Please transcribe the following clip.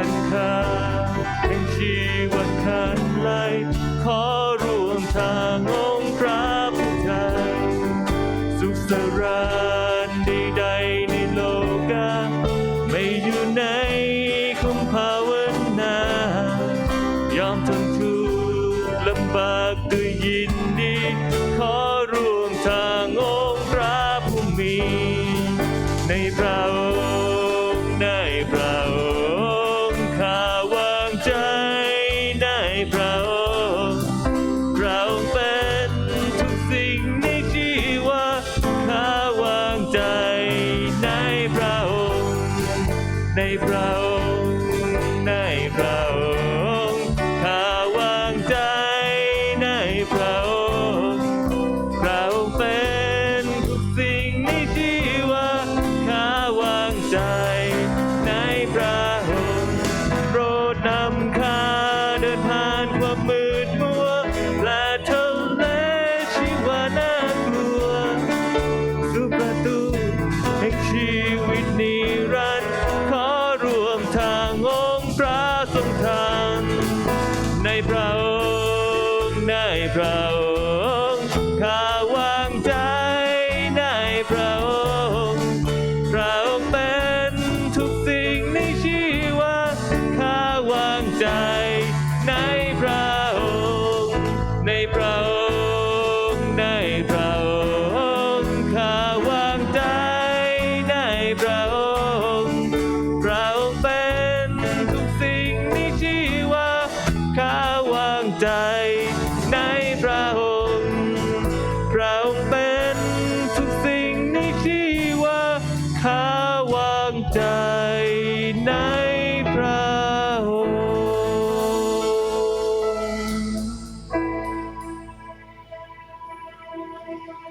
มันคาเป็นชีวิตขันไลขอร่วมทางองค์พระผู้ไทยสุขสรานใดๆในโลกาไม่อยู่ในคำภาวนา ยอมทนทุกข์ลำบากด้วยยินดีขอ ใน ทรงทำในพระองค์ในพระองค์ข้าวางใจในพระองค์พระองค์เป็นทุกสิ่งในชีวะข้าวางใจในพระองค์ในพระ day